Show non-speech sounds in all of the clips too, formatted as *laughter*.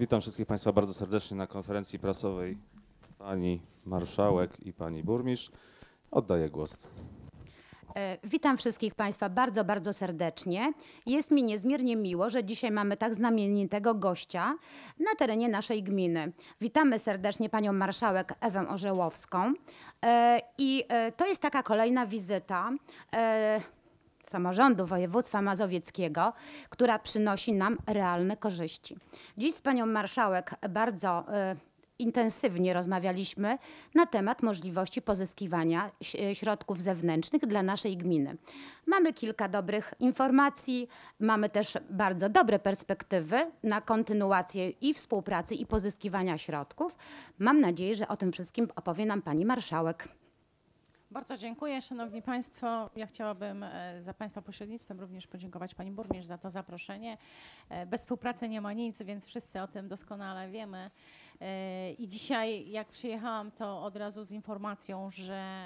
Witam wszystkich Państwa bardzo serdecznie na konferencji prasowej pani marszałek i pani burmistrz. Oddaję głos. E, Witam wszystkich Państwa bardzo, bardzo serdecznie. Jest mi niezmiernie miło, że dzisiaj mamy tak znamienitego gościa na terenie naszej gminy. Witamy serdecznie Panią Marszałek Ewę Orzełowską. E, I e, to jest taka kolejna wizyta samorządu województwa mazowieckiego, która przynosi nam realne korzyści. Dziś z Panią Marszałek bardzo e, intensywnie rozmawialiśmy na temat możliwości pozyskiwania e, środków zewnętrznych dla naszej gminy. Mamy kilka dobrych informacji, mamy też bardzo dobre perspektywy na kontynuację i współpracy, i pozyskiwania środków. Mam nadzieję, że o tym wszystkim opowie nam Pani Marszałek. Bardzo dziękuję, Szanowni Państwo. Ja chciałabym e, za Państwa pośrednictwem również podziękować Pani Burmistrz za to zaproszenie. E, Bez współpracy nie ma nic, więc wszyscy o tym doskonale wiemy. E, I dzisiaj, jak przyjechałam, to od razu z informacją, że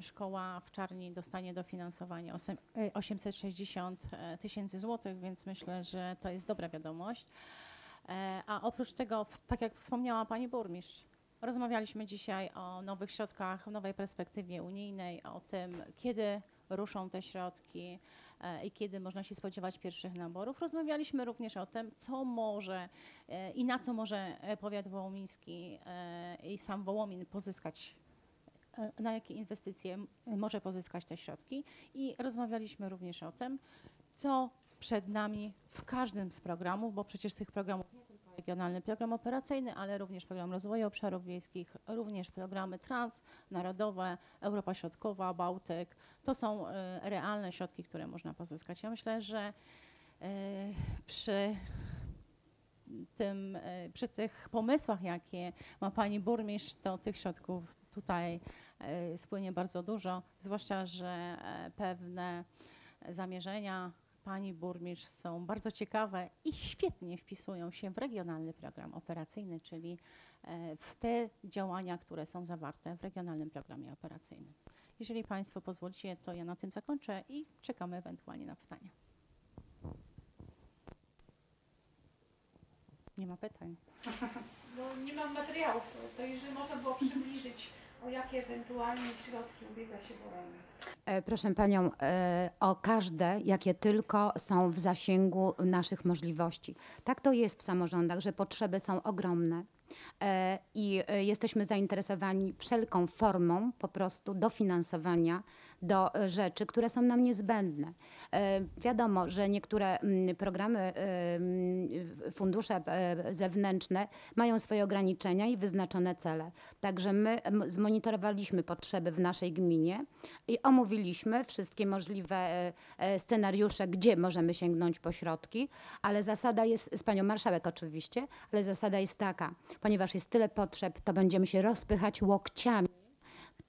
szkoła w Czarni dostanie dofinansowanie osem- e, 860 e, tysięcy złotych, więc myślę, że to jest dobra wiadomość. A oprócz tego, tak jak wspomniała Pani Burmistrz, Rozmawialiśmy dzisiaj o nowych środkach, nowej perspektywie unijnej, o tym, kiedy ruszą te środki e, i kiedy można się spodziewać pierwszych naborów. Rozmawialiśmy również o tym, co może e, i na co może e, powiat wołomiński i sam Wołomin pozyskać na jakie inwestycje może pozyskać te środki i rozmawialiśmy również o tym, co przed nami w każdym z programów, bo przecież tych programów regionalny program operacyjny, ale również program rozwoju obszarów wiejskich, również programy transnarodowe, Europa Środkowa, Bałtyk. To są e, realne środki, które można pozyskać. Ja myślę, że e, przy tym, e, przy tych pomysłach, jakie ma pani burmistrz, to tych środków tutaj spłynie bardzo dużo, zwłaszcza, że e, pewne zamierzenia pani burmistrz są bardzo ciekawe i świetnie wpisują się w regionalny program operacyjny, czyli e, w te działania, które są zawarte w regionalnym programie operacyjnym. Jeżeli Państwo pozwolicie, to ja na tym zakończę i czekamy ewentualnie na pytania. Nie ma pytań. *laughs* No, nie mam materiałów, to jeżeli można było przybliżyć, o jakie ewentualnie środki ubiega się Wołomin. E, Proszę Panią, e, o każde, jakie tylko są w zasięgu naszych możliwości. Tak to jest w samorządach, że potrzeby są ogromne e, i jesteśmy zainteresowani wszelką formą po prostu dofinansowania do e, rzeczy, które są nam niezbędne. E, Wiadomo, że niektóre mm, programy, e, mm, fundusze zewnętrzne mają swoje ograniczenia i wyznaczone cele. Także my zmonitorowaliśmy potrzeby w naszej gminie i omówiliśmy wszystkie możliwe scenariusze, gdzie możemy sięgnąć po środki, ale zasada jest, z panią marszałek oczywiście, ale zasada jest taka, ponieważ jest tyle potrzeb, to będziemy się rozpychać łokciami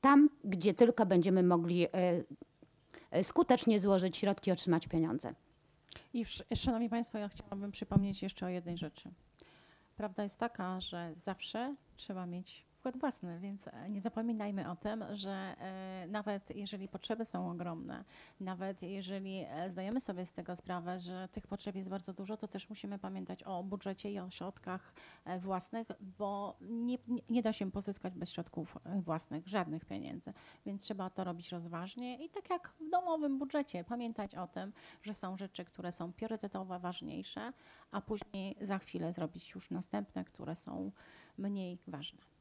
tam, gdzie tylko będziemy mogli e, e, skutecznie złożyć środki, otrzymać pieniądze. I sz- szanowni Państwo, ja chciałabym przypomnieć jeszcze o jednej rzeczy. Prawda jest taka, że zawsze trzeba mieć wkład własny, więc e, nie zapominajmy o tym, że e, nawet jeżeli potrzeby są ogromne, nawet jeżeli e, zdajemy sobie z tego sprawę, że tych potrzeb jest bardzo dużo, to też musimy pamiętać o budżecie i o środkach własnych, bo nie, nie, da się pozyskać bez środków własnych żadnych pieniędzy, więc trzeba to robić rozważnie i tak jak w domowym budżecie, pamiętać o tym, że są rzeczy, które są priorytetowe, ważniejsze, a później za chwilę zrobić już następne, które są mniej ważne.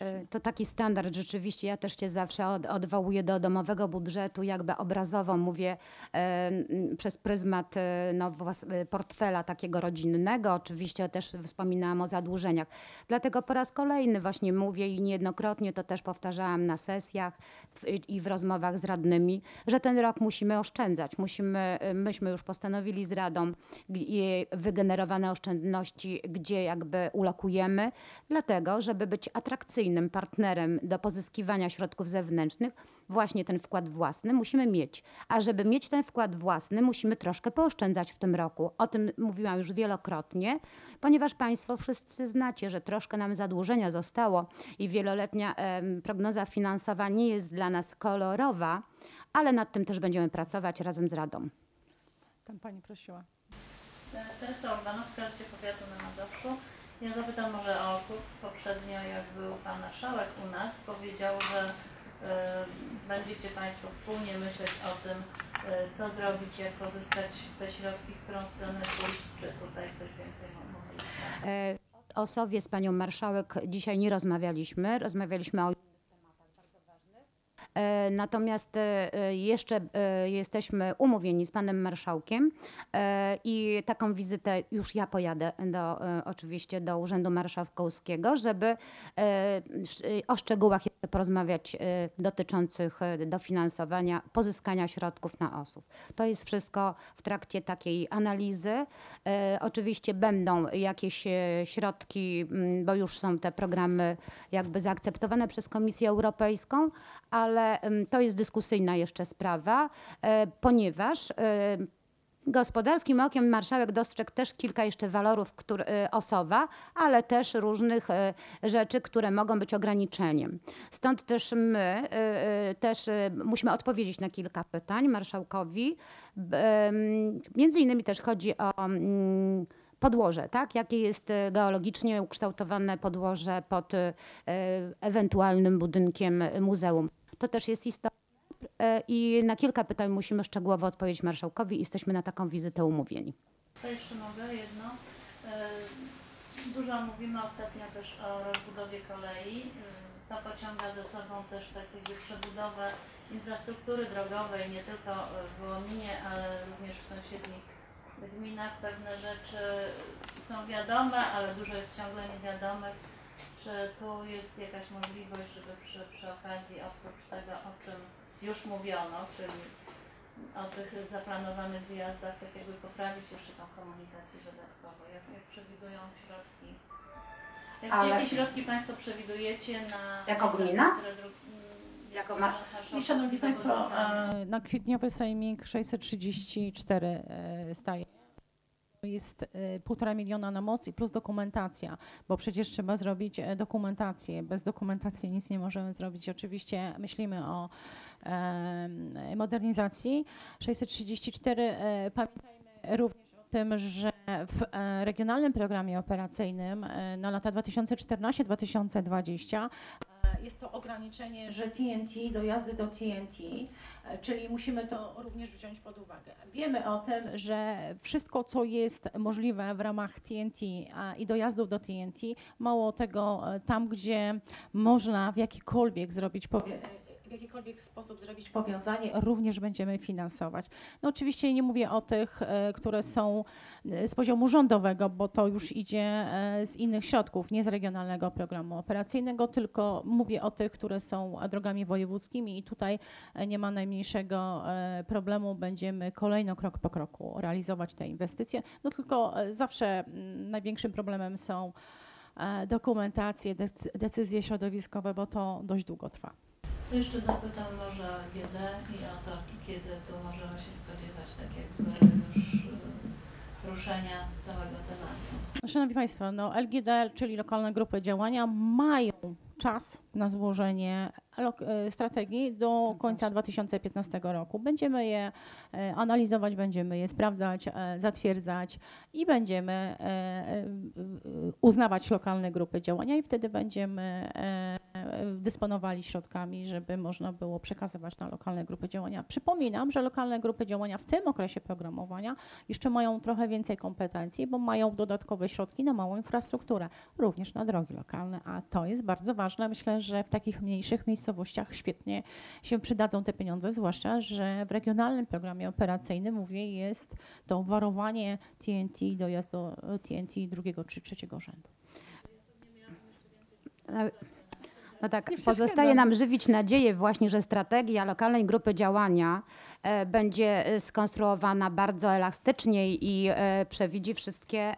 E, To taki standard rzeczywiście. Ja też cię zawsze od, odwołuję do domowego budżetu, jakby obrazowo mówię e, przez pryzmat e, no, portfela takiego rodzinnego. Oczywiście też wspominałam o zadłużeniach. Dlatego po raz kolejny właśnie mówię i niejednokrotnie to też powtarzałam na sesjach w, i w rozmowach z radnymi, że ten rok musimy oszczędzać. Musimy, myśmy już postanowili z Radą wygenerowane oszczędności, gdzie jakby ulokujemy, dlatego, żeby być atrakcyjnym partnerem do pozyskiwania środków zewnętrznych, właśnie ten wkład własny musimy mieć. A żeby mieć ten wkład własny, musimy troszkę pooszczędzać w tym roku. O tym mówiłam już wielokrotnie, ponieważ Państwo wszyscy znacie, że troszkę nam zadłużenia zostało i wieloletnia em, prognoza finansowa nie jest dla nas kolorowa, ale nad tym też będziemy pracować razem z Radą. Tam pani prosiła. Teresa Urbanowska, Życie Powiatu na Mazowszu. Ja zapytam może o osób. Poprzednio jak był Pan Marszałek u nas, powiedział, że e, będziecie Państwo wspólnie myśleć o tym, e, co zrobić, jak pozyskać te środki, w którą stronę pójść, czy tutaj coś więcej mówić. E, O Sowie z panią marszałek dzisiaj nie rozmawialiśmy. Rozmawialiśmy o innych tematach bardzo ważnych. E, Natomiast e, e, jeszcze e, jesteśmy umówieni z panem marszałkiem e, i taką wizytę już ja pojadę do, e, oczywiście do Urzędu Marszałkowskiego, żeby e, o szczegółach porozmawiać e, dotyczących e, dofinansowania, pozyskania środków na osób. To jest wszystko w trakcie takiej analizy. E, Oczywiście będą jakieś e, środki, m, bo już są te programy jakby zaakceptowane przez Komisję Europejską, ale to jest dyskusyjna jeszcze sprawa, e, ponieważ e, Gospodarskim okiem marszałek dostrzegł też kilka jeszcze walorów które, e, osowa, ale też różnych rzeczy, które mogą być ograniczeniem. Stąd też my też musimy odpowiedzieć na kilka pytań marszałkowi. Między innymi też chodzi o mm, podłoże, tak? Jakie jest geologicznie ukształtowane podłoże pod ewentualnym budynkiem muzeum. To też jest istotne. I na kilka pytań musimy szczegółowo odpowiedzieć marszałkowi. Jesteśmy na taką wizytę umówieni. To jeszcze mogę jedno. E, Dużo mówimy ostatnio też o rozbudowie kolei. E, To pociąga ze sobą też tak jakby przebudowę infrastruktury drogowej, nie tylko w Wołominie, ale również w sąsiednich gminach. Pewne rzeczy są wiadome, ale dużo jest ciągle niewiadomych. Czy tu jest jakaś możliwość, żeby przy, przy okazji oprócz tego, o czym już mówiono, czyli o tych zaplanowanych zjazdach, tak jakby poprawić jeszcze tą komunikację dodatkowo, jak, jak przewidują środki. Jak, Ale- Jakie środki Państwo przewidujecie na... Jako gmina? mm, Jako jak ma- I szanowni Państwo, e, na kwietniowy sejmik 634 e, staje. Jest e, półtora miliona na moc i plus dokumentacja, bo przecież trzeba zrobić e, dokumentację. Bez dokumentacji nic nie możemy zrobić. Oczywiście myślimy o modernizacji. 634 e, pamiętajmy również o tym, że w regionalnym programie operacyjnym na lata 2014-2020 e, jest to ograniczenie, że TNT, dojazdy do TNT, e, czyli musimy to również wziąć pod uwagę. Wiemy o tym, że wszystko, co jest możliwe w ramach TNT i dojazdów do TNT, mało tego, e, tam gdzie można w jakikolwiek zrobić jakikolwiek sposób zrobić powiązanie, również będziemy finansować. No oczywiście nie mówię o tych, e, które są e, z poziomu rządowego, bo to już idzie e, z innych środków, nie z regionalnego programu operacyjnego, tylko mówię o tych, które są drogami wojewódzkimi i tutaj nie ma najmniejszego problemu. Będziemy kolejno krok po kroku realizować te inwestycje. No tylko zawsze największym problemem są dokumentacje, dec- decyzje środowiskowe, bo to dość długo trwa. To jeszcze zapytam może GD i o to, kiedy tu możemy się spodziewać tak jakby już y, ruszenia całego tematu. Szanowni Państwo, no LGDL, czyli lokalne grupy działania, mają czas na złożenie e, strategii do końca 2015 roku. Będziemy je e, analizować, będziemy je sprawdzać, e, zatwierdzać i będziemy e, e, uznawać lokalne grupy działania i wtedy będziemy e, e, dysponowali środkami, żeby można było przekazywać na lokalne grupy działania. Przypominam, że lokalne grupy działania w tym okresie programowania jeszcze mają trochę więcej kompetencji, bo mają dodatkowe środki na małą infrastrukturę, również na drogi lokalne, a to jest bardzo ważne. Myślę, że w takich mniejszych miejscowościach świetnie się przydadzą te pieniądze, zwłaszcza, że w regionalnym programie operacyjnym, mówię, jest to warowanie TNT, dojazd do TNT drugiego czy trzeciego rzędu. No tak, pozostaje nam żywić nadzieję właśnie, że strategia lokalnej grupy działania e, będzie e, skonstruowana bardzo elastycznie i e, przewidzi wszystkie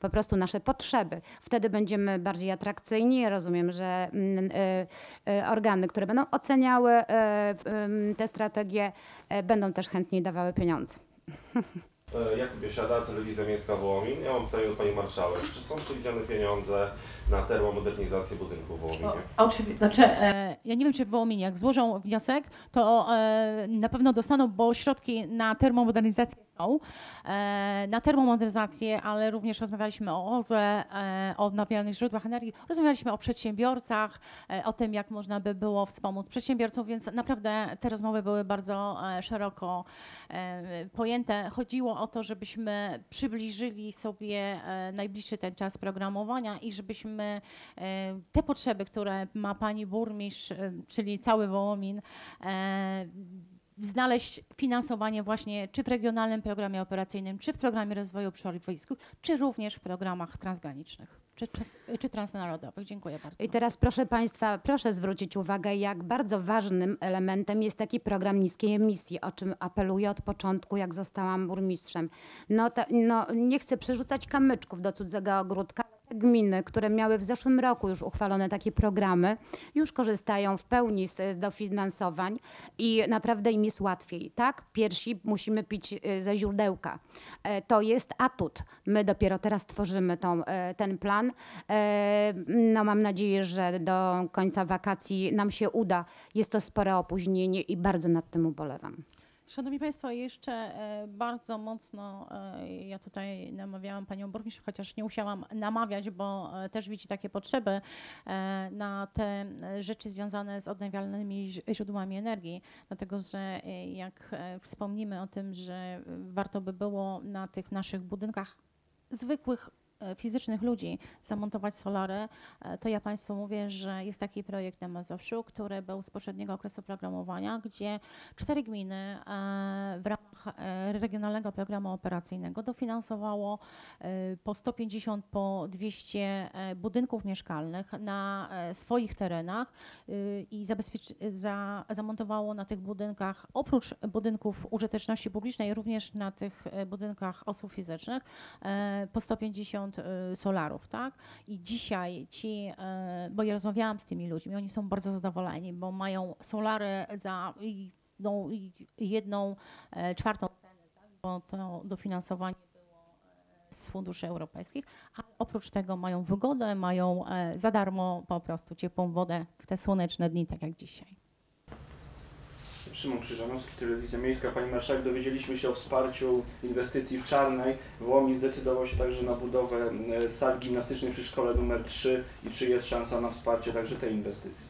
po prostu nasze potrzeby. Wtedy będziemy bardziej atrakcyjni. Rozumiem, że mm, organy, które będą oceniały te strategie, będą też chętniej dawały pieniądze. *laughs* E, Jakub Biesiada, Telewizja Miejska Wołomin. Ja mam pytanie do Pani Marszałek. Czy są przewidziane pieniądze na termomodernizację budynku w Wołominie? Oczywiście, znaczy, e, ja nie wiem, czy w Wołominie, jak złożą wniosek, to e, na pewno dostaną, bo środki na termomodernizację e, na termomodernizację, ale również rozmawialiśmy o OZE, e, o odnawialnych źródłach energii, rozmawialiśmy o przedsiębiorcach, e, o tym, jak można by było wspomóc przedsiębiorców, więc naprawdę te rozmowy były bardzo szeroko pojęte. Chodziło o to, żebyśmy przybliżyli sobie najbliższy ten czas programowania i żebyśmy te potrzeby, które ma pani burmistrz, czyli cały Wołomin, znaleźć finansowanie właśnie czy w regionalnym programie operacyjnym, czy w programie rozwoju przyrodniczego, czy również w programach transgranicznych, czy, czy, czy transnarodowych. Dziękuję bardzo. I teraz proszę Państwa, proszę zwrócić uwagę, jak bardzo ważnym elementem jest taki program niskiej emisji, o czym apeluję od początku, jak zostałam burmistrzem. No, to, no nie chcę przerzucać kamyczków do cudzego ogródka. Gminy, które miały w zeszłym roku już uchwalone takie programy, już korzystają w pełni z, dofinansowań i naprawdę im jest łatwiej. Tak, piersi musimy pić y, ze źródełka. E, To jest atut. My dopiero teraz tworzymy tą, e, ten plan. E, No, mam nadzieję, że do końca wakacji nam się uda. Jest to spore opóźnienie i bardzo nad tym ubolewam. Szanowni Państwo, jeszcze e, bardzo mocno e, ja tutaj namawiałam Panią Burmistrz, chociaż nie musiałam namawiać, bo e, też widzi takie potrzeby na te rzeczy związane z odnawialnymi źródłami energii, dlatego że jak wspomnimy o tym, że warto by było na tych naszych budynkach zwykłych fizycznych ludzi zamontować solary, e, to ja Państwu mówię, że jest taki projekt na Mazowszu, który był z poprzedniego okresu programowania, gdzie cztery gminy e, w ramach e, regionalnego programu operacyjnego dofinansowało e, po 150, po 200 e, budynków mieszkalnych na e, swoich terenach i za, zamontowało na tych budynkach, oprócz budynków użyteczności publicznej, również na tych e, budynkach osób fizycznych, e, po 150 e, solarów, tak? I dzisiaj ci, e, bo ja rozmawiałam z tymi ludźmi, oni są bardzo zadowoleni, bo mają solary za jedną, jedną e, czwartą ceny, tak? bo to dofinansowanie było e, z funduszy europejskich, a oprócz tego mają wygodę, mają e, za darmo po prostu ciepłą wodę w te słoneczne dni, tak jak dzisiaj. Szymon Krzyżanowski, Telewizja Miejska. Pani Marszałek, dowiedzieliśmy się o wsparciu inwestycji w Czarnej. Wołomin zdecydował się także na budowę sali gimnastycznej przy szkole numer 3 i czy jest szansa na wsparcie także tej inwestycji?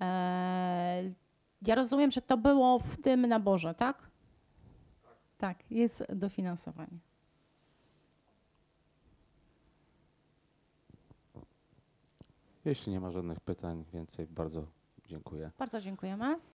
E, ja rozumiem, że to było w tym naborze, tak? Tak, jest dofinansowanie. Jeśli nie ma żadnych pytań więcej, bardzo dziękuję. Bardzo dziękujemy.